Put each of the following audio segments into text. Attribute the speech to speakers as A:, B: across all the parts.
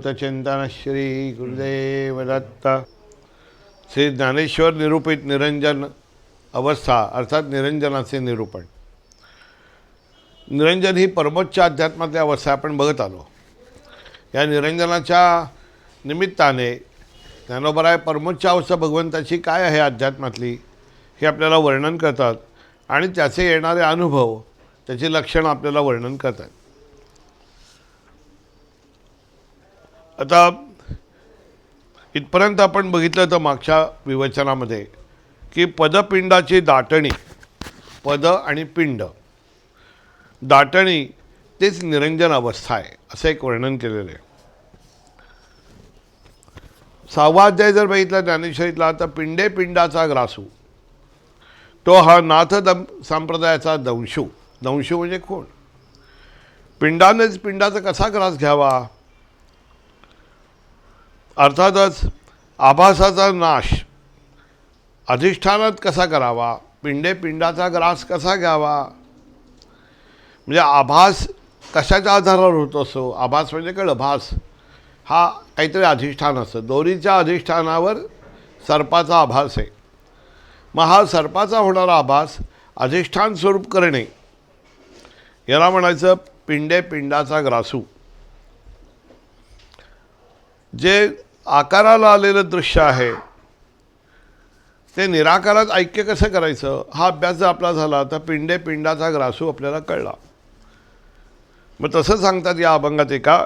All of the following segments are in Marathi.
A: अमृतचिंतन श्री गुरुदेव दत्त श्री ज्ञानेश्वर निरूपित निरंजन अवस्था अर्थात निरंजनाचे निरूपण। निरंजन ही परमोच्च अध्यात्मातली अवस्था आपण बघत आलो. या निरंजनाच्या निमित्ताने ज्ञानोबराय परमोच्च अवस्था भगवंताची काय आहे अध्यात्मातली हे आपल्याला वर्णन करतात आणि त्याचे येणारे अनुभव त्याची लक्षणं आपल्याला वर्णन करतात. आता इथपर्यंत आपण बघितलं तर मागच्या विवचनामध्ये की पदपिंडाची दाटणी पद आणि पिंड दाटणी तेच निरंजन अवस्था आहे असं एक वर्णन केलेलं आहे. सहावा अध्याय जर बघितला ज्ञानेश्वरीतला तर पिंडे पिंडाचा ग्रासू. तो हा नाथ दम संप्रदायाचा दंशू. दंशू म्हणजे कोण? पिंडानेच पिंडाचा कसा ग्रास घ्यावा? अर्थातच आभासाचा नाश अधिष्ठानात कसा करावा पिंडे पिंडाचा ग्रास कसा घ्यावा? म्हणजे आभास कशाच्या आधारावर होत असो? आभास म्हणजे कळभास. हा काहीतरी अधिष्ठान असतं. दोरीच्या अधिष्ठानावर सर्पाचा आभास आहे. मग हा सर्पाचा होणारा आभास अधिष्ठान स्वरूप करणे. याला म्हणायचं पिंडे पिंडाचा ग्रासू. जे आकाराला आलेलं दृश्य आहे ते निराकारात ऐक्य कसं करायचं? हा अभ्यास जर आपला झाला तर पिंडे पिंडाचा ग्रासू आपल्याला कळला. मग तसं सांगतात या अभंगात एका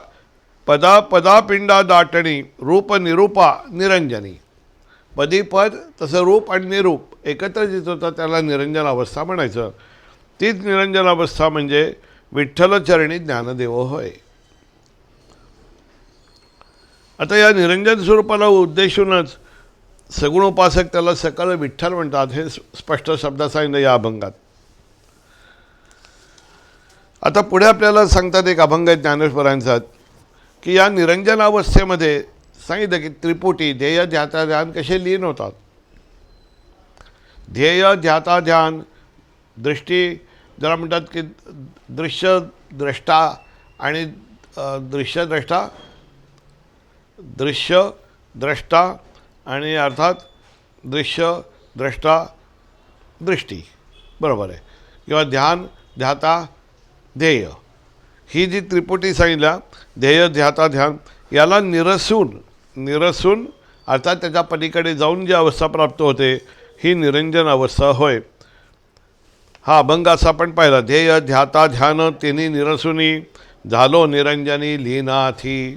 A: पदा पदा पिंडा दाटणी रूप निरूपा निरंजनी. पदी पद तसं रूप आणि निरूप एकत्र जिथं होतं त्याला निरंजन अवस्था म्हणायचं. तीच निरंजन अवस्था म्हणजे विठ्ठलचरणी ज्ञानदेव होय. आता या निरंजन स्वरूपाला उद्देशूनच सगुण उपासक त्याला सकल विठ्ठल म्हणतात हे स्पष्ट शब्द सांगितलं या अभंगात. आता पुढे आपल्याला सांगतात एक अभंग आहे ज्ञानेश्वरांचा की या निरंजन अवस्थेमध्ये सांगितलं की त्रिपुटी ध्येय ध्याता ध्यान कसे लीन होतात? ध्येय ध्याता ध्यान दृष्टी ज्याला म्हणतात की दृश्य द्रष्टा आणि दृश्यद्रष्टा दृश्य द्रष्टा आणि अर्थात दृश्य द्रष्टा दृष्टी. बरोबर आहे. किंवा ध्यान ध्याता ध्येय. ही जी त्रिपुटी सांगितल्या ध्येय ध्याता ध्यान याला निरसून निरसून अर्थात त्याच्या पलीकडे जाऊन जी अवस्था प्राप्त होते ही निरंजन अवस्था होय. हा अभंग असा आपण पाहिला ध्येय ध्याता ध्यान तिन्ही निरसुनी झालो निरंजनी लीनाथी.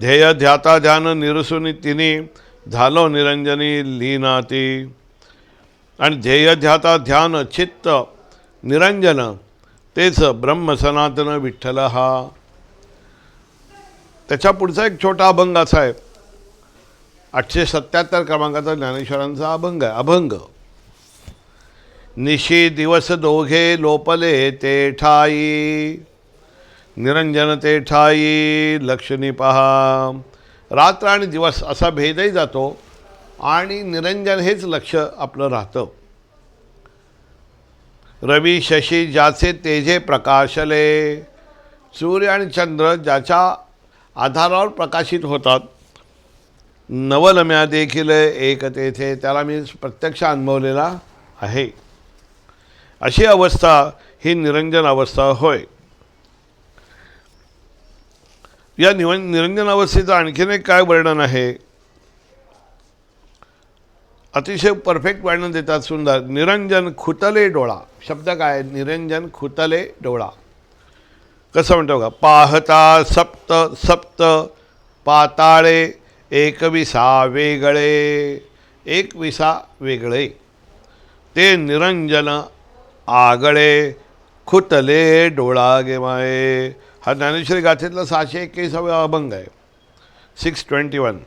A: ध्येय ध्याता ध्यान निरसुनी तिने झालो निरंजनी लीनाती. आणि ध्येय ध्याता ध्यान चित्त निरंजन तेच ब्रह्म सनातन विठ्ठल हा त्याच्या पुढचा एक छोटा अभंग असा आहे. आठशे सत्याहत्तर क्रमांकाचा ज्ञानेश्वरांचा अभंग आहे. अभंग. निशी दिवस दोघे लोपले ते ठाई. निरंजन ते ठाई लक्ष्मी पहा. रात्र आणि दिवस असा भेदही जातो आणि निरंजन हेच लक्ष आपलं राहतं. रवी शशी ज्याचे तेजे प्रकाशले सूर्य आणि चंद्र ज्याच्या आधारावर प्रकाशित होतात नवलम्या देखील एक तेथे त्याला मी प्रत्यक्ष अनुभवलेला आहे. अशी अवस्था ही निरंजन अवस्था होय. या निव निरंजनावस्थेचं आणखीन एक काय वर्णन आहे? अतिशय परफेक्ट वर्णन देतात सुंदर. निरंजन खुतले डोळा. शब्द काय? निरंजन खुतले डोळा. कसं म्हणतो का पाहता सप्त सप्त पाताळे एकविसा वेगळे. एकविसा वेगळे. ते निरंजन आगळे खुतले डोळा गेमाये हा ज्ञानेश्वरी गाथेतला सहाशे एक्केसावा अभंग आहे. सिक्स ट्वेंटी वन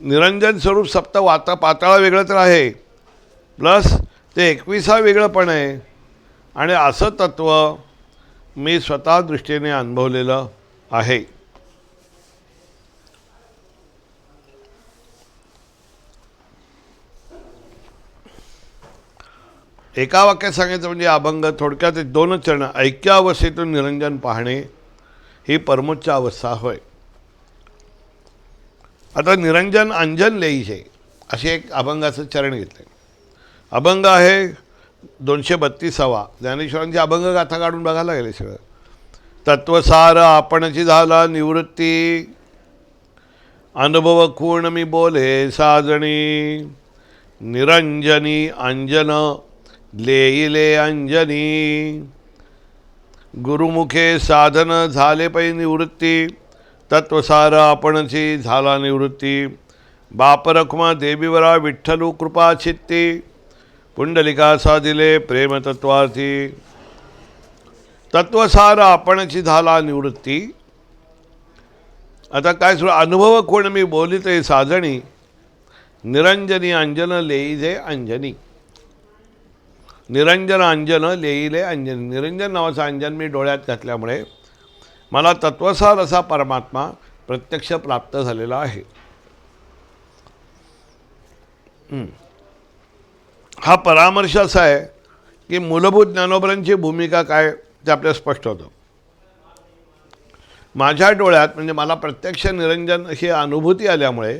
A: निरंजन स्वरूप सप्त वाता पाताळा वेगळं तर आहे. प्लस ते एकविसा वेगळं पण आहे. आणि असं तत्त्व मी स्वतः दृष्टीने अनुभवलेलं आहे. एका वाक्यात सांगायचं म्हणजे अभंग थोडक्यात एक दोनच चरण ऐक्यावस्थेतून निरंजन पाहणे ही परमोच्च अवस्था होय. आता निरंजन अंजन लेईचे असे एक अभंगाचं चरण घेतले अभंग आहे दोनशे बत्तीसावा ज्ञानेश्वरांची अभंग गाथा काढून बघायला गेले सगळं. तत्वसार आपणची झाला निवृत्ती अनुभव खूण मी बोले साजणी निरंजनी अंजन लेईले अंजनी. गुरुमुखे साधन झाले पै निवृत्ती तत्वसार आपणची झाला निवृत्ती. बापरखुमा देवीवरा विठ्ठलू कृपा चित्ती. पुंडलिका साधिले प्रेमतत्वार्थी तत्वसार आपणची झाला निवृत्ती. आता काय सुरू अनुभव कोण मी बोलिते साजणी? निरंजनी अंजन लेईजे अंजनी. निरंजन अंजन लेईले अंजन. निरंजन नावाचं अंजन मी डोळ्यात घातल्यामुळे मला तत्वसार असा परमात्मा प्रत्यक्ष प्राप्त झालेला आहे. हा परामर्श असा आहे की मूलभूत ज्ञानोबरांची भूमिका काय ते आपल्याला स्पष्ट होतं. माझ्या डोळ्यात म्हणजे मला प्रत्यक्ष निरंजन ही अनुभूती आल्यामुळे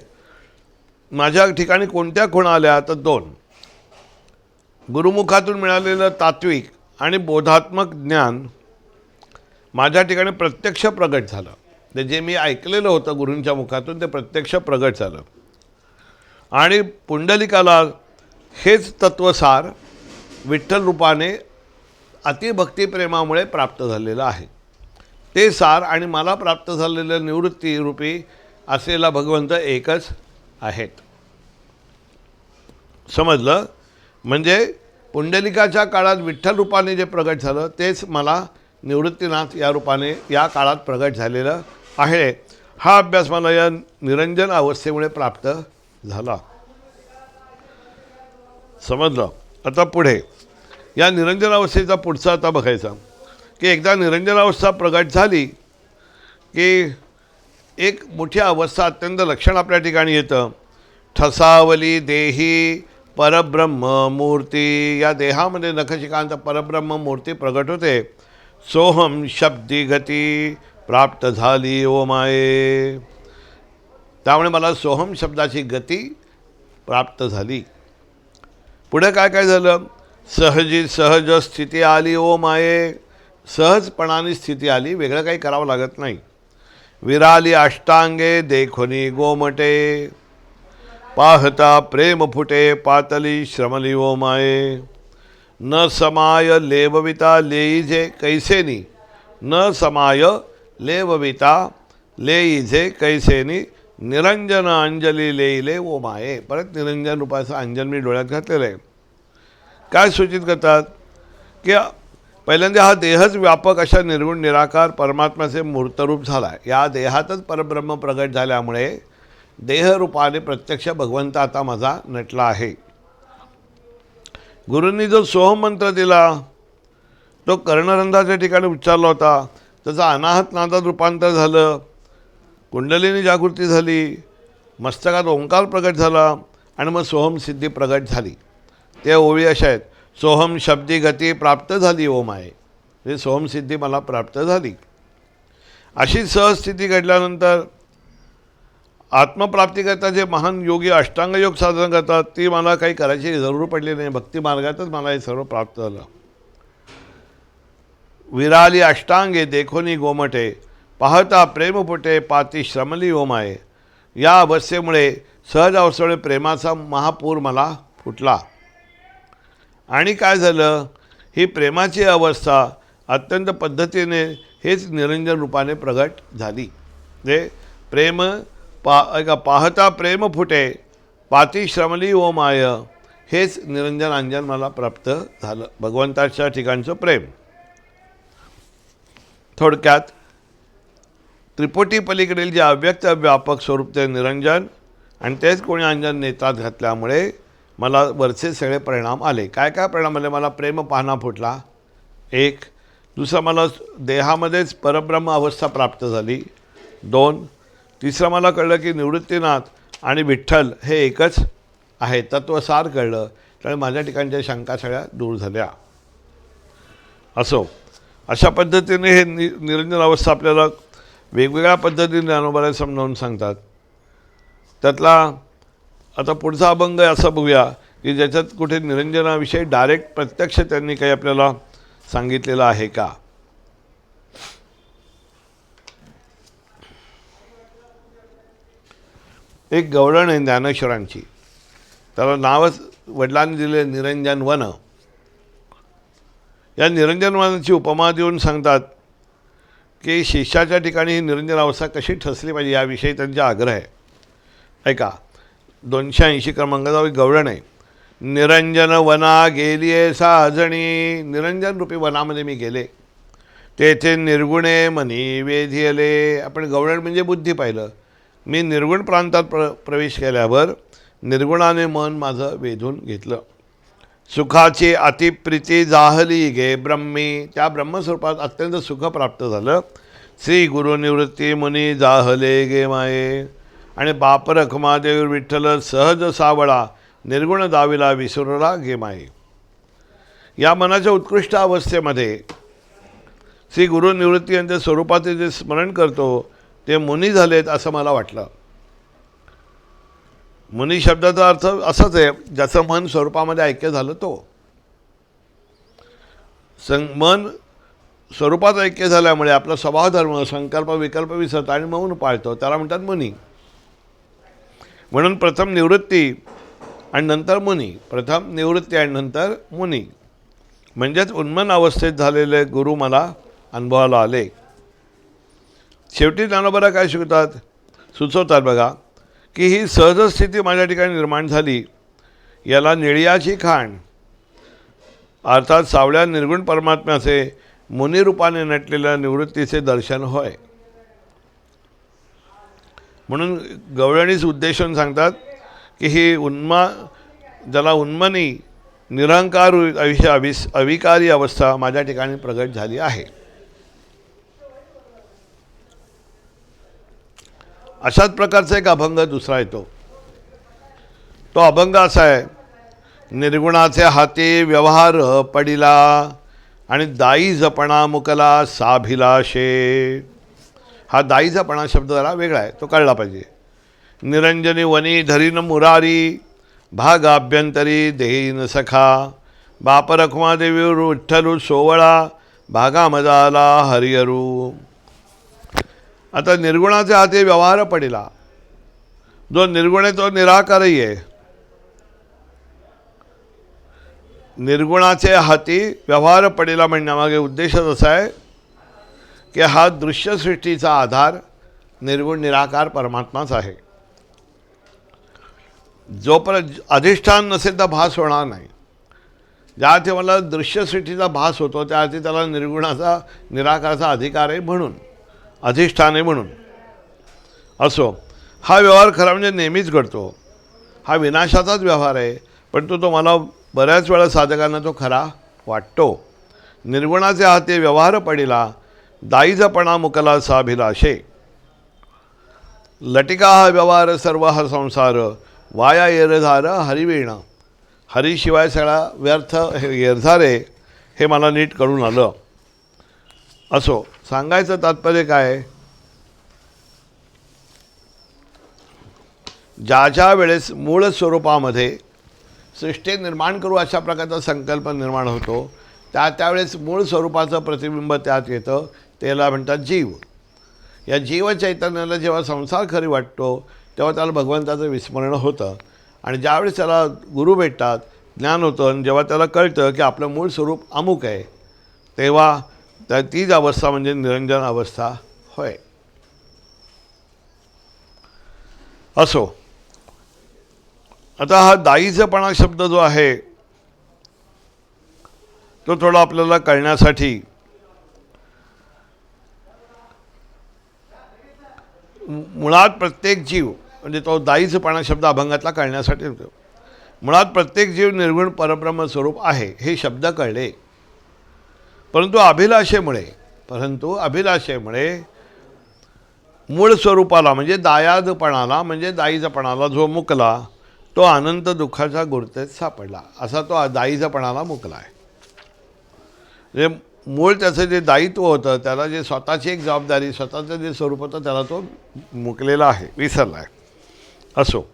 A: माझ्या ठिकाणी कोणत्या खुणा आल्या तर दोन. गुरुमुखातून मिळालेलं तात्विक आणि बोधात्मक ज्ञान माझ्या ठिकाणी प्रत्यक्ष प्रगट झालं. ते जे मी ऐकलेलं होतं गुरूंच्या मुखातून ते प्रत्यक्ष प्रगट झालं. आणि पुंडलिकाला हेच तत्वसार विठ्ठल रूपाने अतिभक्तिप्रेमामुळे प्राप्त झालेलं आहे. ते सार आणि मला प्राप्त झालेलं निवृत्तीरूपी असलेला भगवंत एकच आहेत. समजलं? म्हणजे पुंडलिकाच्या काळात विठ्ठल रूपाने जे प्रगट झालं तेच मला निवृत्तीनाथ या रूपाने या काळात प्रगट झालेलं आहे. हा अभ्यास मला या निरंजन अवस्थेमुळे प्राप्त झाला. समजलं? आता पुढे. या निरंजन अवस्थेचा पुढचा आता बघायचा. की एकदा निरंजन अवस्था प्रगट झाली की एक मोठी अवस्था अत्यंत लक्षण आपल्या ठिकाणी येतं. ठसावली देही परब्रह्म मूर्ती या देहामध्ये नखशिकांत परब्रह्म मूर्ती प्रगट होते. सोहम शब्दी गती प्राप्त झाली ओ माये. त्यामुळे मला सोहम शब्दाची गती प्राप्त झाली. पुढे काय काय झालं? सहजी सहज स्थिती आली ओ माये. सहजपणाने स्थिती आली वेगळं काही करावं लागत नाही. विराली अष्टांगे देखोनी गोमटे. पाहता प्रेम फुटे पातली श्रमली ओ माये. न समाय लेवविता लेईजे कैसेनी. न समाय लेवविता लेईजे कैसेनी. निरंजन अंजली लेईले ओ माये. परत निरंजन रूपाचं अंजन मी डोळ्यात घातलेलं आहे. काय सूचित करतात? की पहिल्यांदा हा देहच व्यापक अशा निर्गुण निराकार परमात्म्याचे मूर्तरूप झाला या देहातच परब्रह्म प्रगट झाल्यामुळे देहरूपाने प्रत्यक्ष भगवंत आता माझा नटला आहे. गुरूंनी जो सोहम मंत्र दिला तो कर्णरंधाच्या ठिकाणी उच्चारला होता. त्याचा अनाहत नादात रूपांतर झालं. कुंडलिनी जागृती झाली. मस्तकात ओंकार प्रगट झाला आणि मग सोहम सिद्धी प्रगट झाली. त्या ओळी अशा आहेत. सोहम शब्दी गती प्राप्त झाली ओम आहे म्हणजे सोहम सिद्धी मला प्राप्त झाली. अशी सहस्थिती घडल्यानंतर आत्मप्राप्तीकरता जे महान योगी अष्टांग योग साधन करतात ती मला काही करायची जरूर पडली नाही. भक्ती मार्गातच मला हे सर्व प्राप्त झालं. विराली अष्टांगे देखोनी गोमटे पाहता प्रेमपुटे पाती श्रमली ओमाये. या अवस्थेमुळे सहज अवस्थेमुळे प्रेमाचा महापूर मला फुटला. आणि काय झालं? ही प्रेमाची अवस्था अत्यंत पद्धतीने हेच निरंजन रूपाने प्रगट झाली. जे प्रेम पा का पाहता प्रेम फुटे पाती श्रमली ओ माय. हेच निरंजन अंजन मला प्राप्त झालं. भगवंताच्या ठिकाणचं प्रेम. थोडक्यात त्रिपुटी पलीकडील जे अव्यक्त व्यापक स्वरूप ते निरंजन आणि तेच कोणी अंजन नेतात घातल्यामुळे मला वरचे सगळे परिणाम आले. काय काय परिणाम आले? मला प्रेम पाहणा फुटला. एक दुसरं मला देहामध्येच परब्रह्म अवस्था प्राप्त झाली. दोन तिसरं मला कळलं की निवृत्तीनाथ आणि विठ्ठल हे एकच आहे तत्वसार कळलं. त्यामुळे माझ्या ठिकाणच्या शंका सगळ्या दूर झाल्या. असो अशा पद्धतीने हे नि निरंजन अवस्था आपल्याला वेगवेगळ्या पद्धतीने ज्ञानोबाला समजावून सांगतात. त्यातला आता पुढचा अभंग असा बघूया की ज्याच्यात कुठे निरंजनाविषयी डायरेक्ट प्रत्यक्ष त्यांनी काही आपल्याला सांगितलेलं आहे का? एक गवळण आहे ज्ञानेश्वरांची. त्याला नावच वडिलांनी दिले निरंजन वन. या निरंजन वनाची उपमा देऊन सांगतात की शिष्याच्या ठिकाणी ही निरंजन अवस्था कशी ठसली पाहिजे याविषयी त्यांचा आग्रह आहे. ऐका दोनशे ऐंशी क्रमांकाचा एक गवळण आहे. निरंजन वना गेलीये साजणी. निरंजन रूपी वनामध्ये मी गेले. तेथे निर्गुणे मनी वेधियले. आपण गवळण म्हणजे बुद्धी पाहिलं. मी निर्गुण प्रांतात प्र प्रवेश केल्यावर निर्गुणाने मन माझं वेधून घेतलं. सुखाची अतिप्रीती जाहली गे ब्रह्मी. त्या ब्रह्मस्वरूपात अत्यंत सुख प्राप्त झालं. श्री गुरुनिवृत्ती मुनी जाहले गे माये. आणि बाप रखमादेव विठ्ठल सहज सावळा निर्गुण दाविला विसरला गे माये. या मनाच्या उत्कृष्ट अवस्थेमध्ये श्री गुरुनिवृत्ती यांच्या स्वरूपाचे जे स्मरण करतो ते मुनी झालेत असं मला वाटलं. मुनी शब्दाचा अर्थ असाच आहे ज्याचं मन स्वरूपामध्ये ऐक्य झालं तो. सं मन स्वरूपात ऐक्य झाल्यामुळे आपला स्वभाव धर्म संकल्प विकल्प विसरतो आणि मौन पाळतो. त्याला म्हणतात मुनी. म्हणून प्रथम निवृत्ती आणि नंतर मुनी. प्रथम निवृत्ती आणि नंतर मुनी. म्हणजेच उन्मन अवस्थेत झालेले गुरु मला अनुभवाला आले. शेवटी ज्ञानोबरा काय शिकतात सुचवतात बघा की ही सहज स्थिती माझ्या ठिकाणी निर्माण झाली. याला निळियाची खाण अर्थात सावळ्या निर्गुण परमात्म्याचे मुनिरूपाने नटलेल्या निवृत्तीचे दर्शन होय. म्हणून गवळणीच उद्देशून सांगतात की ही उन्मा ज्याला उन्मनी निरंकार अविष अविस अविकारी अवस्था माझ्या ठिकाणी प्रगट झाली आहे. अशाच प्रकारचा एक अभंग दुसरा येतो. तो अभंग असा आहे निर्गुणाचे हाती व्यवहार पडिला आणि दाई जपणा मुकला साभिलाशे हा दाई जपणा शब्द जरा वेगळा आहे तो कळला पाहिजे. निरंजनी वनी धरीन मुरारी भाग आभ्यंतरी देईन सखा. बाप रखमादेवी विठ्ठलू सोवळा भागा मजाला हरिहरू. आता निर्गुणाचे हाती व्यवहार पडिला. जो निर्गुण आहे तो निराकारही आहे. निर्गुणाचे हाती व्यवहार पडिला म्हणण्यामागे उद्देशच असा आहे की हा दृश्यसृष्टीचा आधार निर्गुण निराकार परमात्माच आहे. जोपर्यंत अधिष्ठान नसेल तर भास होणार नाही. ज्या अर्थी मला दृश्यसृष्टीचा भास होतो त्या अर्थी त्याला निर्गुणाचा निराकाराचा अधिकार आहे म्हणून. अधिष्ठान आहे म्हणून. असो हा व्यवहार खरा म्हणजे नेहमीच घडतो. हा विनाशाचाच व्यवहार आहे पण तो तो मला बऱ्याच वेळा साधकांना तो खरा वाटतो. निर्गुणाचे हाती व्यवहार पडिला दाईजपणा मुकला साभिलाशे लटिका हा व्यवहार सर्व हा संसार वाया येरधार हरिवीण. हरीशिवाय सगळा व्यर्थ हे येरझारे हे मला नीट कळून आलं. असो. सांगायचं तात्पर्य काय ज्या ज्या वेळेस मूळ स्वरूपामध्ये सृष्टी निर्माण करू अशा प्रकारचा संकल्प निर्माण होतो त्या त्यावेळेस मूळ स्वरूपाचं प्रतिबिंब त्यात येतं त्याला म्हणतात जीव. या जीव चैतन्याला जेव्हा संसार खरी वाटतो तेव्हा त्याला भगवंताचं विस्मरण होतं. आणि ज्यावेळेस त्याला गुरु भेटतात ज्ञान होतं आणि जेव्हा त्याला कळतं की आपलं मूळ स्वरूप अमुक आहे तेव्हा तर तीच अवस्था म्हणजे निरंजन अवस्था. होय. असो. आता हा दाईचपणा शब्द जो आहे तो थोडा आपल्याला कळण्यासाठी मुळात प्रत्येक जीव म्हणजे तो दाईचपणा शब्द अभंगातला कळण्यासाठी होतो. मुळात प्रत्येक जीव निर्गुण परब्रह्म स्वरूप आहे हे शब्द कळले. परंतु अभिलाषेमुळे परंतु अभिलाषेमुळे मूळ स्वरूपाला म्हणजे दायादपणाला म्हणजे दाईजपणाला जो मुकला तो अनंत दुःखाच्या गुर्तेत सापडला. असा तो दाईजपणाला मुकला आहे. म्हणजे मूळ त्याचं जे दायित्व होतं त्याला जे स्वतःची एक जबाबदारी स्वतःचं जे स्वरूप होतं त्याला तो मुकलेला आहे विसरला आहे. असो.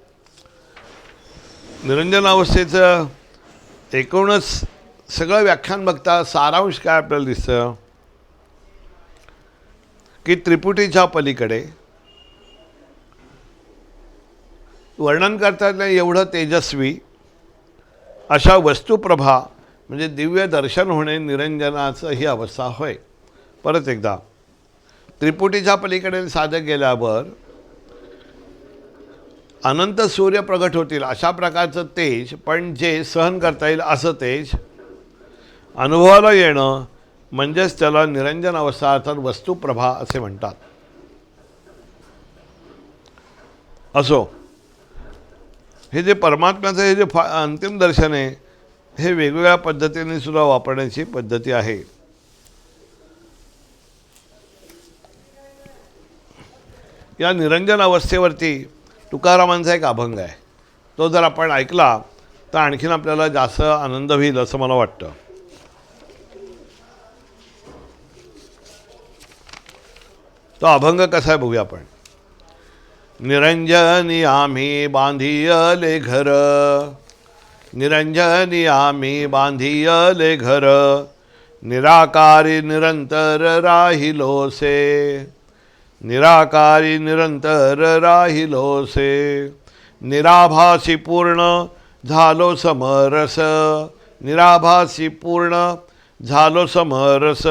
A: निरंजन अवस्थेचं एकूणच सगळं व्याख्यान बघता सारांश काय आपल्याला दिसतं? की त्रिपुटीच्या पलीकडे वर्णन करता येत एवढं तेजस्वी अशा वस्तुप्रभा म्हणजे दिव्य दर्शन होणे निरंजनाचं ही अवस्था होय. परत एकदा त्रिपुटीच्या पलीकडे साधक गेल्यावर अनंत सूर्य प्रगट होतील अशा प्रकारचं तेज पण जे सहन करता येईल असं तेज अनुभवाला येणं म्हणजेच त्याला निरंजन अवस्था अर्थात वस्तुप्रभा असे म्हणतात. असो हे जे परमात्म्याचं हे जे फा अंतिम दर्शन आहे हे वेगवेगळ्या पद्धतीने सुद्धा वापरण्याची पद्धती आहे. या निरंजन अवस्थेवरती तुकारामांचा एक अभंग आहे. तो जर आपण ऐकला तर आणखीन आपल्याला जास्त आनंद होईल असं मला वाटतं. तो अभंग कसा आहे बघूया आपण. निरंजनी आम्ही बांधियले घर. निरंजनी आम्ही बांधियले घर. निराकारी निरंतर राहिलोसे निराकारी निरंतर राहिलोसे निराभासी पूर्ण झालो समरस. निराभासी पूर्ण झालो समरस.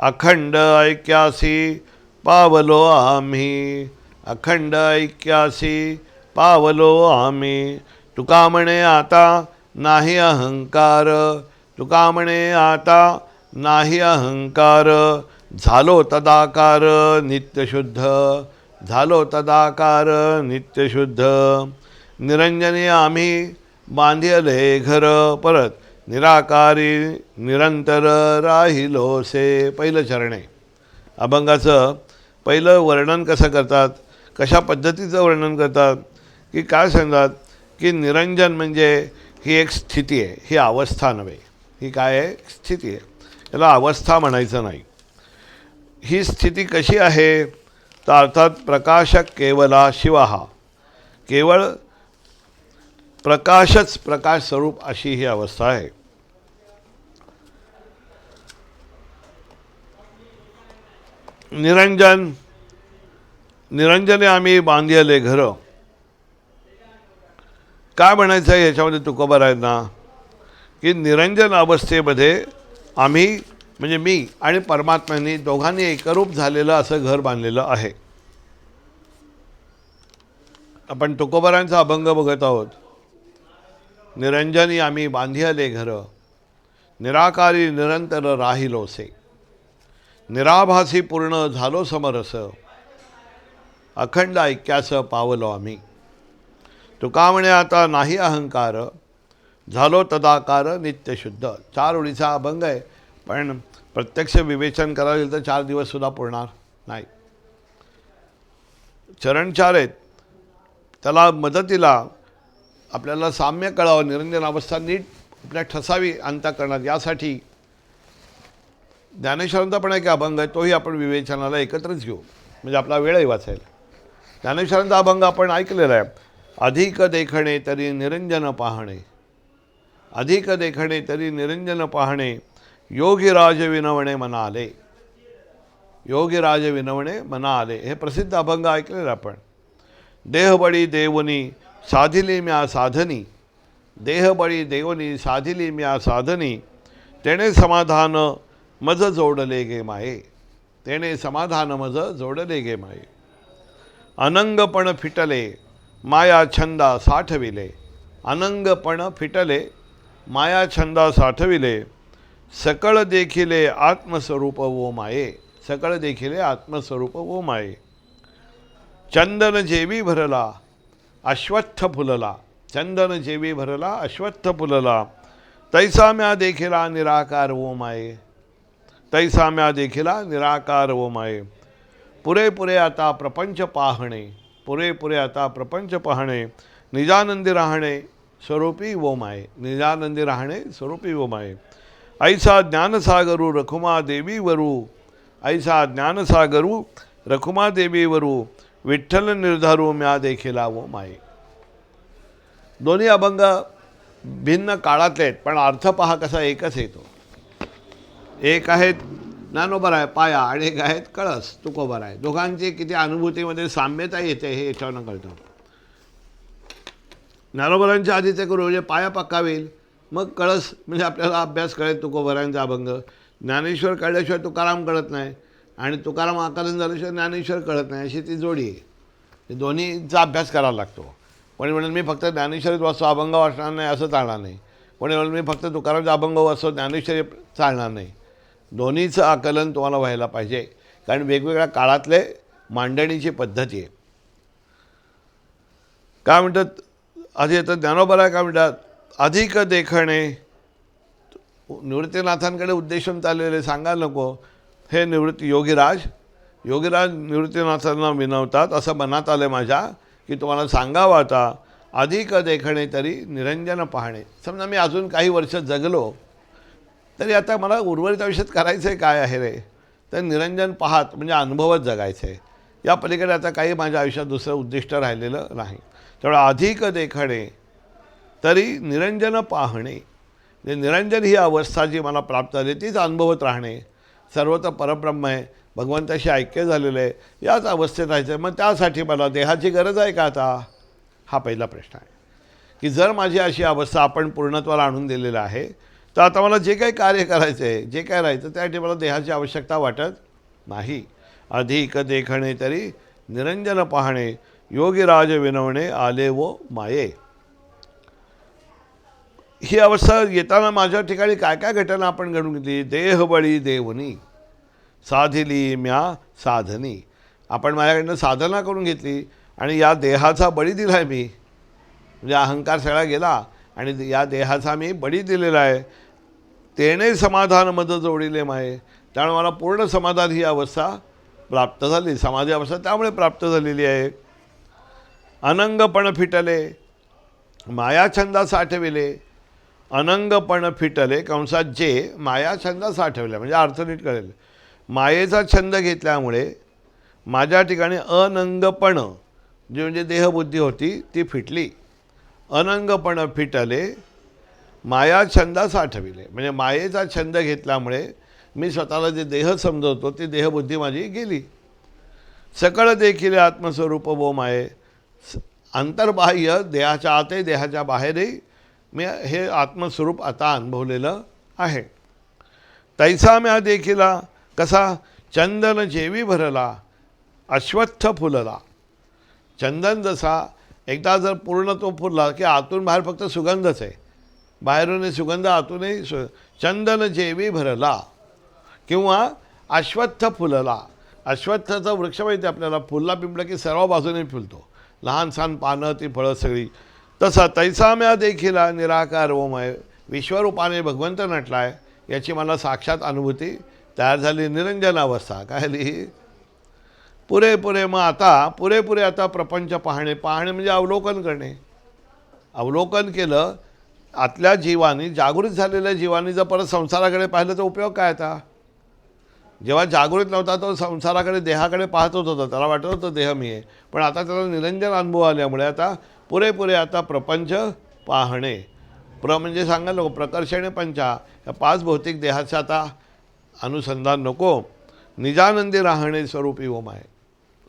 A: अखंड ऐक्यासी पावलो आम्ही. अखंड ऐक्यासी पावलो आम्ही. तुका म्हणे आता नाही अहंकार. तुका म्हणे आता नाही अहंकार. झालो तदाकार नित्यशुद्ध. झालो तदाकार नित्यशुद्ध. निरंजनी आम्ही बांधिले घर. परत निराकारी निरंतर राहिलो से. पहिलं चरणे. अभंगाचं पहिलं वर्णन कसं करतात? कशा पद्धतीचं वर्णन करतात? की काय सांगतात? की निरंजन म्हणजे ही एक स्थिती आहे ही अवस्था नव्हे. ही काय आहे? स्थिती आहे. याला अवस्था म्हणायचं नाही. ही स्थिती कशी आहे? तर अर्थात प्रकाशक केवला शिवहा केवळ प्रकाशच प्रकाश स्वरूप अशी ही अवस्था आहे. निरंजन निरंजने आम्ही बांधिले घरं. काय म्हणायचं आहे याच्यामध्ये तुकोबर आहेत ना की निरंजन अवस्थेमध्ये आम्ही म्हणजे मी आणि परमात्म्यांनी दोघांनी एकरूप झालेलं असं घर बांधलेलं आहे. आपण तुकोबरांचा अभंग बघत आहोत. निरंजनी आम्ही बांधिले घरं. निराकारी निरंतर राहिलोसे. निराभासी पूर्ण झालो समरस. अखंड ऐक्यास पावलो आम्ही. तुका म्हणे आता नाही अहंकार. झालो तदाकार नित्यशुद्ध चार ओळीचा अभंग आहे. पण प्रत्यक्ष विवेचन करायला गेलं तर चार दिवससुद्धा पुरणार नाही. चरणचार आहेत. त्याला मदतीला आपल्याला साम्य कळावं निरंजन अवस्था नीट आपल्या ठसावी अंतकरणात यासाठी ज्ञानेश्वरांचा पण एक अभंग आहे तोही आपण विवेचनाला एकत्रच घेऊ. म्हणजे आपला वेळही वाचेल. ज्ञानेश्वरांचा अभंग आपण ऐकलेला आहे. अधिक देखणे तरी निरंजन पाहणे. अधिक देखणे तरी निरंजन पाहणे. योगीराज विनवणे मना आले योगीराज विनवणे मना आले हे प्रसिद्ध अभंग ऐकलेलं आपण. देहबळी देवनी साधिली म्या साधनी. देहबळी देवनी साधिली म्या साधनी. तेणे समाधान मज जोडले गे माये. तेने समाधान मज जोडले गे माये. अनंगपण फिटले माया छंदा साठविले. अनंगपण फिटले माया छंदा साठविले. सकळ देखिले आत्मस्वरूप वो माये. सकळ देखिले आत्मस्वरूप वो माये. चंदन जेवी भरला अश्वत्थ फुलला. चंदन जेवी भरला अश्वत्थ फुलला. तैसा म्या देखिला निराकार वो माये. तैसा म्या देखिला निराकार वो माये. पुरेपुरे आता प्रपंच पाहणे पुरेपुरे आता प्रपंच पाहणे निजानंदी राहणे स्वरूपी वो माये. निजानंदी राहणे स्वरूपी वो माये. ऐसा ज्ञानसागरू रखुमा देवीवरू ऐसा ज्ञानसागरू रखुमा देवीवरू विठ्ठल निर्धारू म्या देखिला व माये. दोन्ही अभंग भिन्न काळातले आहेत पण अर्थ पहा कसा एकच येतो एक आहेत ज्ञानोबर आहे पाया आणि एक आहेत कळस तुकोबर आहे दोघांची किती अनुभूतीमध्ये साम्यता येते हे याच्यावरनं कळतं. ज्ञानोबरांच्या आधीचे गुरु म्हणजे पाया पक्कावेल मग कळस म्हणजे आपल्याला अभ्यास कळेल तुकोबरांचा अभंग. ज्ञानेश्वर कळल्याशिवाय तुकाराम कळत नाही. आणि तुकाराम आकलन झाल्याशिवाय ज्ञानेश्वर कळत नाही अशी ती जोडी आहे. दोन्हीचा अभ्यास करावा लागतो. कोणी म्हणेल मी फक्त ज्ञानेश्वरीत वाचतो अभंग वाचणार नाही असं चालणार नाही. कोणी म्हणेल मी फक्त तुकारामचा अभंग वाचतो ज्ञानेश्वरी चालणार नाही. दोन्हीचं आकलन तुम्हाला व्हायला पाहिजे. कारण वेगवेगळ्या काळातले मांडणीची पद्धती आहे. काय म्हणतात? आधी आता ज्ञानोबरा काय म्हणतात? अधिक देखणे. निवृत्तीनाथांकडे उद्देशून चाललेले सांगायला नको. हे निवृत्ती योगीराज योगीराज निवृत्तीनाथांना विनवतात. असं मनात आलं माझ्या की तुम्हाला सांगावं आता. अधिक देखणे तरी निरंजन पाहणे. समजा मी अजून काही वर्ष जगलो तरी आता मला उर्वरित आयुष्यात करायचं आहे काय आहे रे? तर निरंजन पाहत म्हणजे अनुभवत जगायचं आहे या पलीकडे आता काही माझ्या आयुष्यात दुसरं उद्दिष्ट राहिलेलं नाही. त्यामुळे अधिक देखणे तरी निरंजन पाहणे. म्हणजे निरंजन ही अवस्था जी मला प्राप्त झाली तीच अनुभवत राहणे. सर्वत्र परब्रह्म आहे भगवंताशी ऐक्य झालेलं आहे याच अवस्थेत राहायचं आहे मग त्यासाठी मला देहाची गरज आहे का आता? हा पहिला प्रश्न आहे. की जर माझी अशी अवस्था आपण पूर्णत्वाला आणून दिलेलं आहे तर आता मला जे काही कार्य करायचं आहे जे काय राहायचं त्यासाठी मला देहाची आवश्यकता वाटत नाही. अधिक देखणे तरी निरंजन पाहणे योगीराज विनवणे आले व माये. ही अवस्था येताना माझ्या ठिकाणी काय काय घटना आपण घडून घेतली? देहबळी देवनी साधिली म्या साधनी. आपण माझ्याकडनं साधना करून घेतली आणि या देहाचा बळी दिला आहे मी. म्हणजे अहंकार सगळा गेला आणि या देहाचा मी बळी दिलेला आहे. तेने समाधान मद जोडिले माये. त्यामुळे मला पूर्ण समाधान ही अवस्था प्राप्त झाली. समाधी अवस्था त्यामुळे प्राप्त झालेली आहे. अनंगपण फिटले मायाछंदा साठविले. अनंगपण फिटले कंसात जे मायाछंदा साठवले म्हणजे अर्थ नीट कळेल. मायेचा छंद घेतल्यामुळे माझ्या ठिकाणी अनंगपण जी म्हणजे देहबुद्धी होती ती फिटली. अनंगपण फिटले माया छंदा साठविले म्हणजे मायेचा छंद घेतल्यामुळे मी स्वतःला जे देह समजवतो ती देहबुद्धी माझी गेली. सकळ देखील आत्मस्वरूप वो माये. स- अंतर्बाह्य देहाच्या आतही देहाच्या बाहेरही मी हे आत्मस्वरूप आता अनुभवलेलं आहे. तैसा म्या देखिला कसा चंदन जेवी भरला अश्वत्थ फुलला. चंदन जसा एकदा जर पूर्ण तो फुलला की आतून बाहेर फक्त सुगंधच आहे. बाहेरूनही सुगंध आतूनही सु चंदन जेवी भरला. किंवा अश्वत्थ फुलला. अश्वत्थाचा वृक्ष माहिती आहे आपल्याला? फुलला पिंपला की सर्व बाजूने फुलतो. लहान सहान पानं ती फळं सगळी. तसा तैसाम्या देखील निराकार ओमय विश्वरूपाने भगवंत नटला आहे याची मला साक्षात अनुभूती तयार झाली निरंजन अवस्था. काय पुरे पुरेपुरे मग आता पुरेपुरे आता प्रपंच पाहणे. पाहणे म्हणजे अवलोकन करणे. अवलोकन केलं आतल्या जीवानी जागृत झालेल्या जीवानी जर परत संसाराकडे पाहिलं तर उपयोग काय आता? जेव्हा जागृत नव्हता तो संसाराकडे देहाकडे पाहतच होता. त्याला वाटत होतं देह मी आहे. पण आता त्याला निरंजन अनुभव आल्यामुळे आता पुरेपुरे आता प्रपंच पाहणे. प्र म्हणजे सांगायला नको प्रकर्षणे पंचा. या पाच भौतिक देहाचं आता अनुसंधान नको. निजानंदी राहणे स्वरूपी ओम आहे.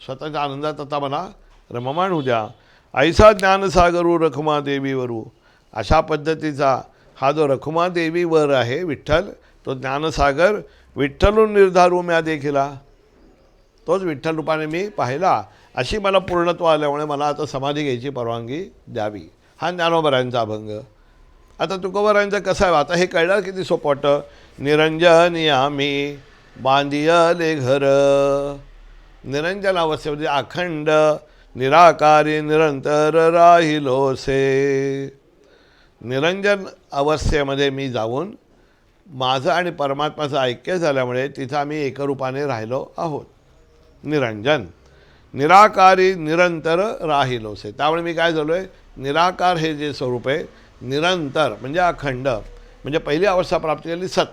A: स्वतःच्या आनंदात आता मला रममाण होऊ द्या. ऐसा ज्ञानसागरू रखमा देवीवरू अशा पद्धतीचा हा जो रखुमा देवीवर आहे विठ्ठल तो ज्ञानसागर विठ्ठलून निर्धारू म्या देखिला तोच विठ्ठल रूपाने मी पाहिला. अशी मला पूर्णत्व आल्यामुळे मला आता समाधी घ्यायची परवानगी द्यावी. हा ज्ञानोबरांचा अभंग. आता तुकोबरांचं कसं आहे? आता हे कळलं किती सोपं वाटतं? निरंजन आम्ही बांधियले घर. निरंजन अवस्थेमध्ये म्हणजे अखंड निराकारी निरंतर राहिलोसे निरंजन अवस्थेमध्ये मी जाऊन माझं आणि परमात्माचं ऐक्य झाल्यामुळे तिथं आम्ही एकरूपाने राहिलो आहोत. निरंजन. निराकारी निरंतर राहिलोसे त्यामुळे मी काय झालो आहे निराकार हे जे स्वरूप आहे निरंतर म्हणजे अखंड म्हणजे पहिली अवस्था प्राप्त केली सत.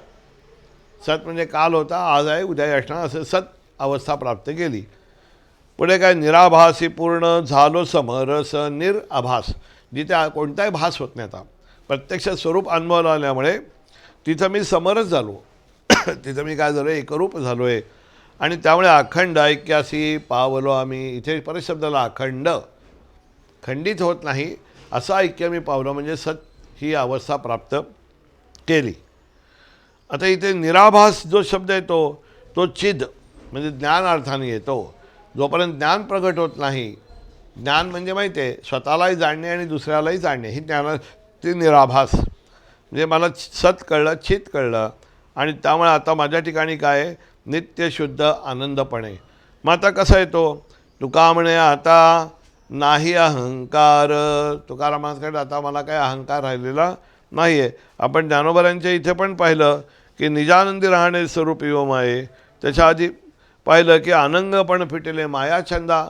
A: सत म्हणजे काल होता आज आहे उद्या असणार असं सत अवस्था प्राप्त केली. पुढे काय? निराभासी पूर्ण झालो समरस निरआभास जिथे कोणताही भास होत नाही आता. प्रत्यक्ष स्वरूप अनुभवाला आल्यामुळे तिथं मी समरच झालो. तिथं मी काय झालो एकरूप झालो आहे आणि त्यामुळे अखंड ऐक्यासी पावलो आम्ही. इथे परत शब्दाला अखंड. खंडित होत नाही. असं ऐक्य मी पावलं म्हणजे सत ही अवस्था प्राप्त केली. आता इथे निराभास जो शब्द येतो तो चिद म्हणजे ज्ञान अर्थाने येतो. जोपर्यंत ज्ञान प्रगट होत नाही ज्ञान म्हणजे माहिती आहे स्वतःलाही जाणणे आणि दुसऱ्यालाही जाणणे. ही ज्ञाना ते निराभास. म्हणजे मला सत कळलं छित कळलं. आणि त्यामुळे आता माझ्या ठिकाणी काय? नित्य शुद्ध आनंदपणे. मग आता कसा येतो? तुका म्हणे आता नाही अहंकार. तुकारामांकडे आता मला काही अहंकार राहिलेला नाही आहे आपण ज्ञानोबरांच्या इथे पण पाहिलं की निजानंदी राहणे स्वरूप माये. त्याच्या आधी पाहिलं की अनंगपण फिटले मायाछंदा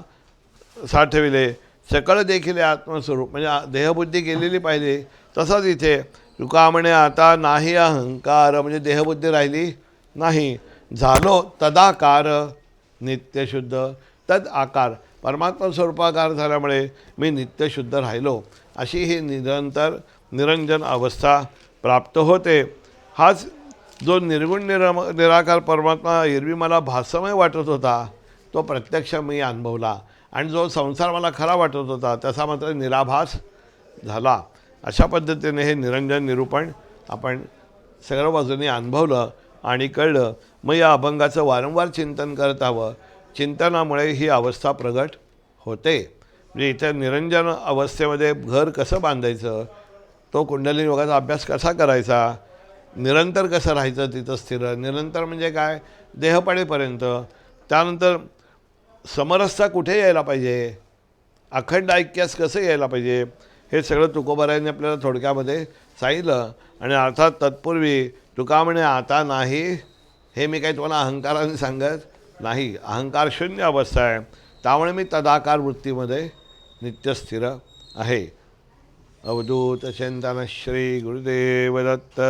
A: साठविले. सकळ देखील आत्मस्वरूप म्हणजे देहबुद्धी गेलेली पाहिजे तसंच इथे तुका म्हणे आता नाही अहंकार म्हणजे देहबुद्धी राहिली नाही. झालो तदाकार नित्यशुद्ध तद आकार. परमात्मा स्वरूपाकार झाल्यामुळे मी नित्यशुद्ध राहिलो. अशी ही निरंतर निरंजन अवस्था प्राप्त होते. हाच जो निर्गुण निरम निराकार परमात्मा एरवी मला भासमय वाटत होता तो प्रत्यक्ष मी अनुभवला. आणि जो संसार मला खरा वाटत होता तसा मात्र निराभास झाला. अशा पद्धतीने हे निरंजन निरूपण आपण सगळ्या बाजूने अनुभवलं आणि कळलं. मग या अभंगाचं वारंवार चिंतन करत हवं. चिंतनामुळे ही अवस्था प्रगट होते. म्हणजे इथं निरंजन अवस्थेमध्ये घर कसं बांधायचं? तो कुंडली योगाचा अभ्यास कसा करायचा? निरंतर कसं राहायचं तिथं स्थिर? निरंतर म्हणजे काय? देहपडेपर्यंत. त्यानंतर समरसता कुठे यायला पाहिजे? अखंड ऐक्यास कसं यायला पाहिजे? हे सगळं तुकोबारायांनी आपल्याला थोडक्यामध्ये सांगितलं. आणि अर्थात तत्पूर्वी तुका म्हणे आता नाही हे मी काही तुम्हाला अहंकाराने सांगत नाही. अहंकार शून्य अवस्था आहे. त्यामुळे मी तदाकार वृत्तीमध्ये नित्य स्थिर आहे. अवधूत चिंतन श्री गुरुदेव दत्त.